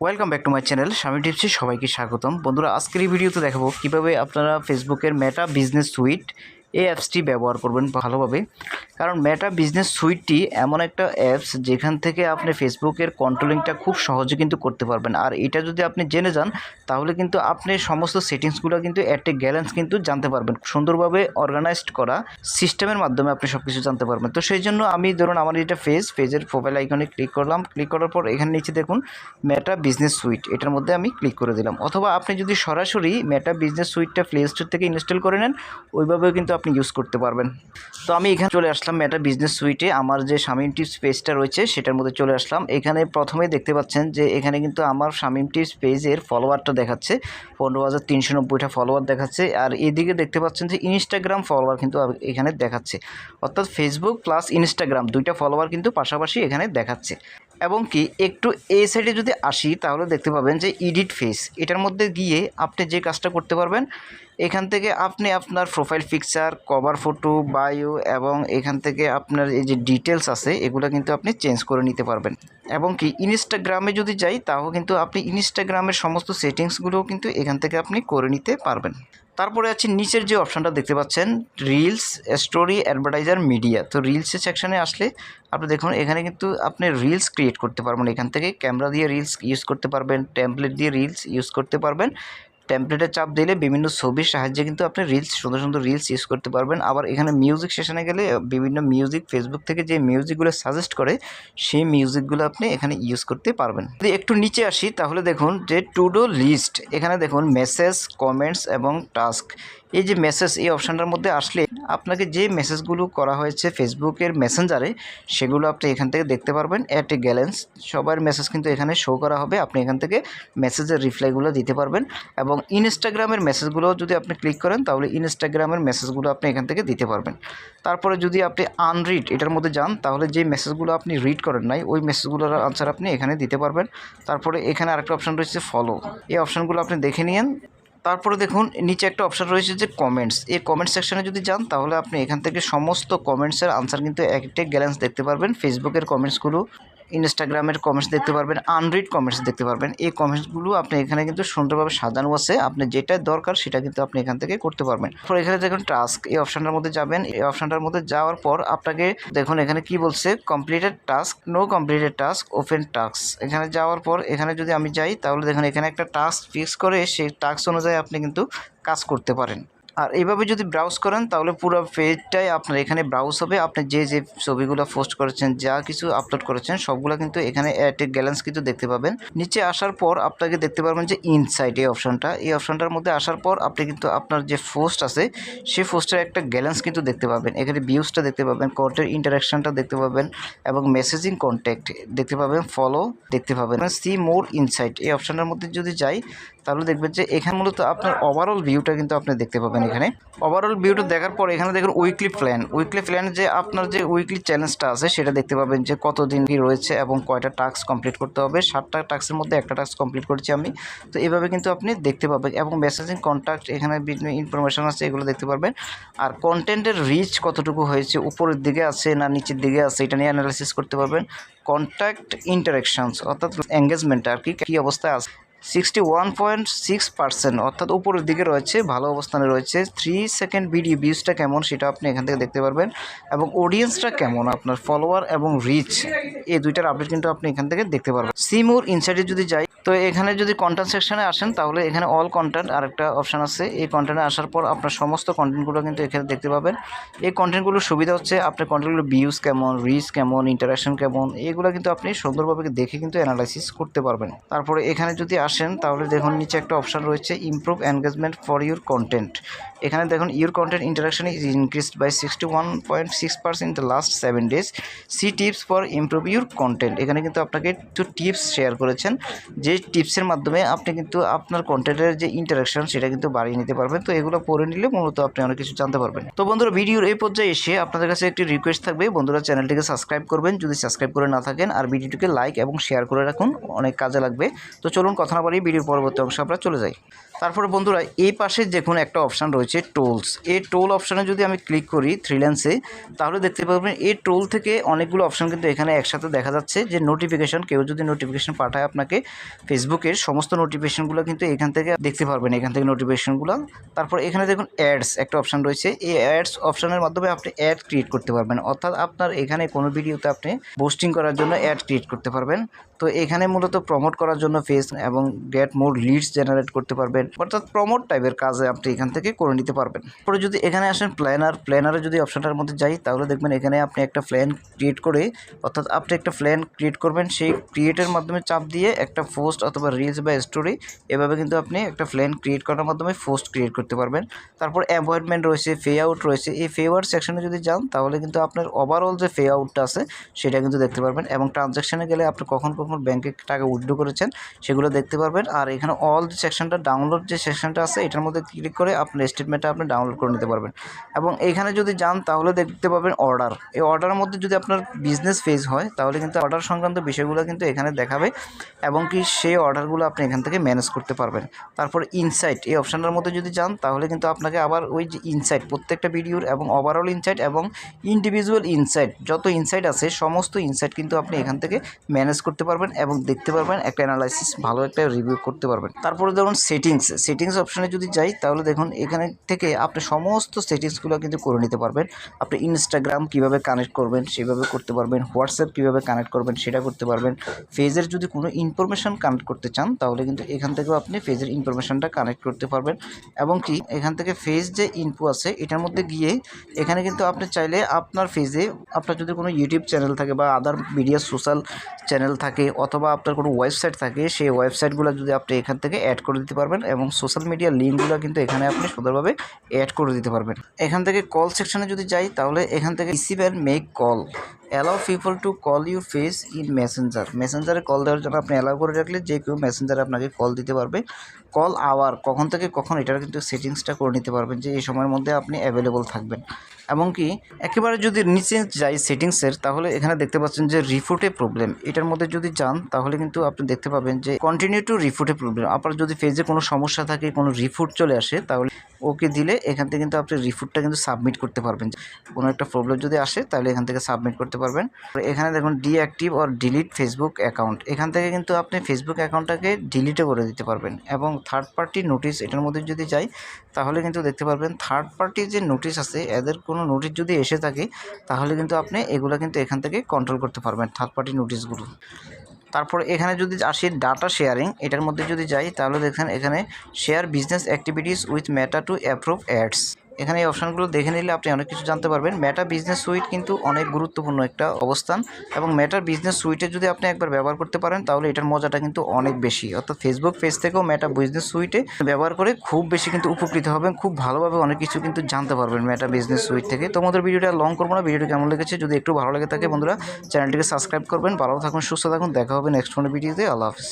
Welcome back to my channel স্বামী টিপসে সবাইকে স্বাগতম। বন্ধুরা, আজকের এই ভিডিওতে দেখাবো কীভাবে আপনারা ফেসবুকের মেটা বিজনেস সুইট এই অ্যাপসটি ব্যবহার করবেন ভালোভাবে। কারণ মেটা বিজনেস সুইটটি এমন একটা অ্যাপস যেখান থেকে আপনি ফেসবুকের কন্ট্রোলিংটা খুব সহজে কিন্তু করতে পারবেন। আর এটা যদি আপনি জেনে যান, তাহলে কিন্তু আপনি সমস্ত সেটিংসগুলো কিন্তু অ্যাট গ্যালেন্স কিন্তু জানতে পারবেন। সুন্দরভাবে অর্গানাইজড করা সিস্টেমের মাধ্যমে আপনি সব কিছু জানতে পারবেন। তো সেই জন্য আমি ধরুন আমার এটা ফেজ ফেজের প্রোফাইল আইকনে ক্লিক করলাম। ক্লিক করার পর এখানে নিচে দেখুন মেটা বিজনেস সুইট এটার মধ্যে আমি ক্লিক করে দিলাম। অথবা আপনি যদি সরাসরি মেটা বিজনেস সুইটটা প্লে স্টোর থেকে ইনস্টল করে নেন, ওইভাবেও কিন্তু আপনি ইউজ করতে পারবেন। তো আমি এখানে চলে আসলাম মেটা বিজনেস সুইটে আমার যে শামিম টিপস পেজটা রয়েছে, সেটার মধ্যে চলে আসলাম। এখানে প্রথমে দেখতে পাচ্ছেন যে, এখানে কিন্তু আমার শামিম টিপস পেজের ফলোয়ারটা দেখাচ্ছে। পনেরো হাজার তিনশো নব্বইটা ফলোয়ার দেখাচ্ছে। আর এদিকে দেখতে পাচ্ছেন যে ইনস্টাগ্রাম ফলোয়ার কিন্তু এখানে দেখাচ্ছে। অর্থাৎ ফেসবুক প্লাস ইনস্টাগ্রাম দুইটা ফলোয়ার কিন্তু পাশাপাশি এখানে দেখাচ্ছে। এবং কি, একটু এই সাইডে যদি আসি, তাহলে দেখতে পাবেন যে ইডিট ফেস এটার মধ্যে গিয়ে আপনি যে কাজটা করতে পারবেন এখান থেকে আপনি আপনার profile picture cover photo bio এবং এখান থেকে আপনার এই যে ডিটেলস আছে, এগুলো কিন্তু আপনি চেঞ্জ করে নিতে পারবেন। এবং কি ইনস্টাগ্রামে যদি যাই, তাও কিন্তু আপনি ইনস্টাগ্রামের সমস্ত সেটিংসগুলোও কিন্তু এখান থেকে আপনি করে নিতে পারবেন। তারপরে আছে নিচের যে অপশানটা দেখতে পাচ্ছেন রিলস স্টোরি অ্যাডভার্টাইজার মিডিয়া তো রিলসের সেকশানে আসলে আপনি দেখুন, এখানে কিন্তু আপনি রিলস ক্রিয়েট করতে পারবেন। এখান থেকে ক্যামেরা দিয়ে রিলস ইউজ করতে পারবেন টেমপ্লেট দিয়ে রিলস ইউজ করতে পারবেন। টেমপ্লেটে চাপ দিলে বিভিন্ন ছবির সাহায্যে কিন্তু আপনি রিলস সুন্দর সুন্দর রিলস ইউজ করতে পারবেন। আবার এখানে মিউজিক সেশনে গেলে বিভিন্ন মিউজিক ফেসবুক থেকে যে মিউজিকগুলো সাজেস্ট করে, সেই মিউজিকগুলো আপনি এখানে ইউজ করতে পারবেন। যদি একটু নিচে আসি, তাহলে দেখুন যে টু ডো লিস্ট এখানে দেখুন মেসেজ কমেন্টস এবং টাস্ক এই যে মেসেজ এই অপশানটার মধ্যে আসলে আপনাকে যে মেসেজগুলো করা হয়েছে ফেসবুকের মেসেঞ্জারে সেগুলো আপনি এখান থেকে দেখতে পারবেন। অ্যাট এ গ্যালেন্স সবার মেসেজ কিন্তু এখানে শো করা হবে। আপনি এখান থেকে মেসেজের রিপ্লাইগুলো দিতে পারবেন এবং ইনস্টাগ্রামের মেসেজগুলো যদি আপনি ক্লিক করেন, তাহলে ইনস্টাগ্রামের মেসেজগুলো আপনি এখান থেকে দিতে পারবেন। তারপরে যদি আপনি আনরিড এটার মধ্যে যান, তাহলে যে মেসেজগুলো আপনি রিড করেন নাই, ওই মেসেজগুলোর আনসার আপনি এখানে দিতে পারবেন। তারপরে এখানে আরেকটা অপশান রয়েছে ফলো এই অপশানগুলো আপনি দেখে নিন তারপরে দেখুন, নিচে একটা অপশান রয়েছে যে কমেন্টস এই কমেন্ট সেকশানে যদি যান, তাহলে আপনি এখান থেকে সমস্ত কমেন্টসের আনসার কিন্তু একটা গ্যালেন্স দেখতে পারবেন। ফেসবুকের কমেন্টসগুলো ইনস্টাগ্রামের কমেন্টস দেখতে পারবেন আনরিড কমেন্টস দেখতে পারবেন। এই কমেন্টসগুলো আপনি এখানে কিন্তু সুন্দরভাবে সাজানো আছে। আপনি যেটা দরকার সেটা কিন্তু আপনি এখান থেকে করতে পারবেন। তো এখানে দেখুন টাস্ক এই অপশানটার মধ্যে যাবেন। এই অপশানটার মধ্যে যাওয়ার পর আপনাকে দেখুন এখানে কি বলছে completed task no completed task open task এখানে যাওয়ার পর এখানে যদি আমি যাই, তাহলে দেখুন এখানে একটা টাস্ক ফিক্স করে সেই টাস্ক অনুযায়ী আপনি কিন্তু কাজ করতে পারেন। আর এইভাবে যদি ব্রাউজ করেন, তাহলে পুরো পেজটাই আপনার এখানে ব্রাউজ হবে। আপনি যে যে ছবিগুলো পোস্ট করেছেন, যা কিছু আপলোড করেছেন, সবগুলো কিন্তু এখানে অ্যাট এ গ্যালেন্স কিন্তু দেখতে পাবেন। নিচে আসার পর আপনাকে দেখতে পারবেন যে ইনসাইট এই অপশনটা এই অপশনটার মধ্যে আসার পর আপনি কিন্তু আপনার যে পোস্ট আছে, সেই পোস্টের একটা গ্যালেন্স কিন্তু দেখতে পাবেন। এখানে ভিউজটা দেখতে পাবেন কন্টেন্ট ইন্টারাকশনটা দেখতে পাবেন, এবং মেসেজিং কন্ট্যাক্ট দেখতে পাবেন ফলো দেখতে পাবেন। সি মোর ইনসাইট এই অপশানটার মধ্যে যদি যাই তাহলে দেখবেন যে এখানে মূলত আপনার ওভারঅল ভিউটা কিন্তু আপনি দেখতে পাবেন এখানে। ওভারঅল ভিউটা দেখার পর এখানে দেখুন উইকলি প্ল্যান উইকলি প্ল্যান যে আপনার যে উইকলি চ্যালেঞ্জটা আছে, সেটা দেখতে পাবেন যে কতদিন কি রয়েছে এবং কয়টা টাস্ক কমপ্লিট করতে হবে। সাতটা টাস্কের মধ্যে একটা টাস্ক কমপ্লিট করেছি আমি। তো এভাবে কিন্তু আপনি দেখতে পাবেন এবং মেসেজিং কন্ট্যাক্ট এখানে বিভিন্ন ইনফরমেশন আছে, এগুলো দেখতে পারবেন। আর কন্টেন্টের রিচ কতটুকু হয়েছে, উপরের দিকে আছে না নিচের দিকে আছে, এটা নিয়ে অ্যানালাইসিস করতে পারবেন। কন্ট্যাক্ট ইন্টারাকশনস অর্থাৎ এঙ্গেজমেন্ট আর কি, কী অবস্থায় আছে। Sixty one point six percent, অর্থাৎ উপরের দিকে রয়েছে, ভালো অবস্থানে রয়েছে। থ্রি সেকেন্ড ভিডিও ভিউজটা কেমন সেটা আপনি এখান থেকে দেখতে পারবেন। এবং অডিয়েন্সটা কেমন, আপনার ফলোয়ার এবং রিচ এই দুইটার আপডেট কিন্তু আপনি এখান থেকে দেখতে পারবেন। সিমোর ইনসাইডে যদি যাই, তো এখানে যদি কন্টেন্ট সেকশনে আসেন, তাহলে এখানে অল কন্টেন্ট আরেকটা অপশান আছে। এই কন্টেন্টে আসার পর আপনার সমস্ত কন্টেন্টগুলো কিন্তু এখানে দেখতে পাবেন। এই কন্টেন্টগুলোর সুবিধা হচ্ছে আপনার কন্টেন্টগুলো ভিউজ কেমন রিচ কেমন ইন্টারাকশন কেমন, এগুলো কিন্তু আপনি সুন্দরভাবে দেখে কিন্তু অ্যানালাইসিস করতে পারবেন। তারপরে এখানে যদি আসেন তাহলে দেখুন নিচে একটা অপশান রয়েছে improve engagement for your content এখানে দেখুন your content interaction is increased by sixty one point six percent the last seven days see tips for improve your content এখানে কিন্তু আপনাকে একটু টিপস শেয়ার করেছেন, যে টিপসের মাধ্যমে আপনি কিন্তু আপনার কন্টেন্টের যে ইন্টারাকশন সেটা কিন্তু বাড়িয়ে নিতে পারবেন। তো এগুলো পড়ে নিলে মূলত আপনি অনেক কিছু জানতে পারবেন। তো বন্ধুরা, ভিডিওর এই পর্যায়ে এসে আপনাদের কাছে একটি রিকোয়েস্ট থাকবে। বন্ধুরা, চ্যানেলটিকে সাবস্ক্রাইব করবেন। যদি সাবস্ক্রাইব করে না থাকেন, আর ভিডিওটিকে লাইক এবং শেয়ার করে রাখুন, অনেক কাজে লাগবে। তো চলুন, কথা না বাড়িয়ে ভিডিওর পরবর্তী অংশ আমরা চলে যাই। তারপরে বন্ধুরা এই পাশে দেখুন একটা অপশান রয়েছে টোলস এই টোল অপশানে যদি আমি ক্লিক করি থ্রিল্যান্সে তাহলে দেখতে পাবেন এই টোল থেকে অনেকগুলো অপশান কিন্তু এখানে একসাথে দেখা যাচ্ছে যে নোটিফিকেশন কেউ যদি নোটিফিকেশন পাঠায় আপনাকে ফেসবুকের সমস্ত নোটিফিকেশনগুলো কিন্তু এখান থেকে দেখতে পারবেন, এখান থেকে নোটিফিকেশনগুলো তারপর এখানে দেখুন অ্যাডস একটা অপশান রয়েছে। এই অ্যাডস অপশানের মাধ্যমে আপনি অ্যাড ক্রিয়েট করতে পারবেন। অর্থাৎ আপনার এখানে কোনো ভিডিওতে আপনি পোস্টিং করার জন্য অ্যাড ক্রিয়েট করতে পারবেন। তো এখানে মূলত প্রমোট করার জন্য ফেস এবং গেট মোর লিডস জেনারেট করতে পারবেন। অর্থাৎ প্রমোট টাইপের কাজে আপনি এখান থেকে করে নিতে পারবেন। পরে যদি এখানে আসেন প্ল্যানার প্ল্যানারে যদি অপশনটার মধ্যে যাই, তাহলে দেখবেন এখানে আপনি একটা প্ল্যান ক্রিয়েট করে, অর্থাৎ আপনি একটা প্ল্যান ক্রিয়েট করবেন, সেই ক্রিয়েটের মাধ্যমে চাপ দিয়ে একটা পোস্ট অথবা রিলস বা স্টোরি এভাবে কিন্তু আপনি একটা প্ল্যান ক্রিয়েট করার মাধ্যমে পোস্ট ক্রিয়েট করতে পারবেন। তারপর অ্যাপয়েন্টমেন্ট রয়েছে ফে আউট রয়েছে, এই ফে আউট সেকশনে যদি যান, তাহলে কিন্তু আপনার ওভারঅল যে ফে আউটটা আছে, সেটা কিন্তু দেখতে পারবেন এবং ট্রানজ্যাকশানে গেলে আপনি কখন কখন ব্যাংকে টাকা উইথড্র করেছেন, সেগুলো দেখতে পারবেন। আর এখানে অল যে সেকশনটা ডাউনলোড যে সেকশনটা আছে, এটার মধ্যে ক্লিক করে আপনার স্টেটমেন্টটা আপনি ডাউনলোড করে নিতে পারবেন। এবং এখানে যদি যান, তাহলে দেখতে পাবেন অর্ডার এই অর্ডারের মধ্যে যদি আপনার বিজনেস ফেজ হয়, তাহলে কিন্তু অর্ডার সংক্রান্ত বিষয়গুলো কিন্তু এখানে দেখাবে এবং কি সেই অর্ডারগুলো আপনি এখান থেকে ম্যানেজ করতে পারবেন। তারপর ইনসাইট এই অপশানটার মধ্যে যদি যান, তাহলে কিন্তু আপনাকে আবার ওই যে ইনসাইট প্রত্যেকটা ভিডিওর এবং ওভারঅল ইনসাইট এবং ইন্ডিভিজুয়াল ইনসাইট যত ইনসাইট আছে, সমস্ত ইনসাইট কিন্তু আপনি এখান থেকে ম্যানেজ করতে পারবেন। এবং দেখতে পারবেন, একটা অ্যানালাইসিস ভালো একটা রিভিউ করতে পারবেন। তারপরে ধরুন সেটিংস সেটিংস অপশানে যদি যাই, তাহলে দেখুন এখানে থেকে আপনি সমস্ত সেটিংসগুলো কিন্তু করে নিতে পারবেন। আপনি ইনস্টাগ্রাম কীভাবে কানেক্ট করবেন, সেভাবে করতে পারবেন হোয়াটসঅ্যাপ কীভাবে কানেক্ট করবেন, সেটা করতে পারবেন। ফেজের যদি কোনো ইনফরমেশান কানেক্ট করতে চান, তাহলে কিন্তু এখান থেকেও আপনি ফেজের ইনফরমেশানটা কানেক্ট করতে পারবেন। এবং কি, এখান থেকে ফেজ যে ইনফো আছে, এটার মধ্যে গিয়ে এখানে কিন্তু আপনি চাইলে আপনার ফেজে আপনার যদি কোনো ইউটিউব চ্যানেল থাকে বা আদার মিডিয়া সোশ্যাল চ্যানেল থাকে অথবা আপনার কোনো ওয়েবসাইট থাকে, সেই ওয়েবসাইটগুলো যদি আপনি এখান থেকে অ্যাড করে দিতে পারবেন এবং সোশ্যাল মিডিয়া লিঙ্কগুলো কিন্তু এখানে আপনি সুন্দরভাবে অ্যাড করে দিতে পারবেন। এখান থেকে কল সেকশনে যদি যাই, তাহলে এখান থেকে receive and make call allow people to call you face in messenger মেসেঞ্জারে কল দেওয়ার জন্য আপনি অ্যালাউ করে রাখলে যে কেউ মেসেঞ্জারে আপনাকে কল দিতে পারবে। কল আওয়ার কখন থেকে কখন এটার কিন্তু সেটিংসটা করে নিতে পারবেন যে এই সময়ের মধ্যে আপনি অ্যাভেলেবল থাকবেন। এবং কি একেবারে যদি নিচে যাই সেটিংসের, তাহলে এখানে দেখতে পাচ্ছেন যে রিফুটে প্রবলেম এটার মধ্যে যদি যান, তাহলে কিন্তু আপনি দেখতে পাবেন যে কন্টিনিউ টু রিফুটে প্রবলেম আপনার যদি ফেজে কোনো সমস্যা থাকে, কোনো রিফুট চলে আসে, তাহলে ওকে দিলে এখান থেকে কিন্তু আপনি রিফুটটা কিন্তু সাবমিট করতে পারবেন। কোনো একটা প্রবলেম যদি আসে, তাহলে এখান থেকে সাবমিট করতে পারবেন। এখানে দেখুন deactive or delete Facebook account এখান থেকে কিন্তু আপনি ফেসবুক অ্যাকাউন্টটাকে ডিলিটও করে দিতে পারবেন। এবং থার্ড পার্টি নোটিশ এটার মধ্যে যদি যাই, তাহলে কিন্তু দেখতে পারবেন থার্ড পার্টি যে নোটিশ আছে, এদের কোনো নোটিশ যদি এসে থাকে, তাহলে কিন্তু আপনি এগুলো কিন্তু এখান থেকে কন্ট্রোল করতে পারবেন থার্ড পার্টি নোটিশগুলো তারপর এখানে যদি আসি ডাটা শেয়ারিং এটার মধ্যে যদি যাই, তাহলে দেখেন এখানে share business activities with Meta to approve ads এখানে এই অপশানগুলো দেখে নিলে আপনি অনেক কিছু জানতে পারবেন। মেটা বিজনেস সুইট কিন্তু অনেক গুরুত্বপূর্ণ একটা অবস্থান এবং মেটার বিজনেস সুইটে যদি আপনি একবার ব্যবহার করতে পারেন, তাহলে এটার মজাটা কিন্তু অনেক বেশি। অর্থাৎ ফেসবুক পেজ থেকেও মেটা বিজনেস সুইটে ব্যবহার করে খুব বেশি কিন্তু উপকৃত হবেন, খুব ভালোভাবে অনেক কিছু কিন্তু জানতে পারবেন মেটা বিজনেস সুইট থেকে। তোমাদের ভিডিওটা লং করব না, ভিডিওটা কেমন লেগেছে যদি একটু ভালো লেগে থাকে বন্ধুরা, চ্যানেলটিকে সাবস্ক্রাইব করবেন, ভালো থাকুন, সুস্থ থাকুন, দেখা হবে নেক্সট কোনো ভিডিওতে আল্লাহ হাফিজ।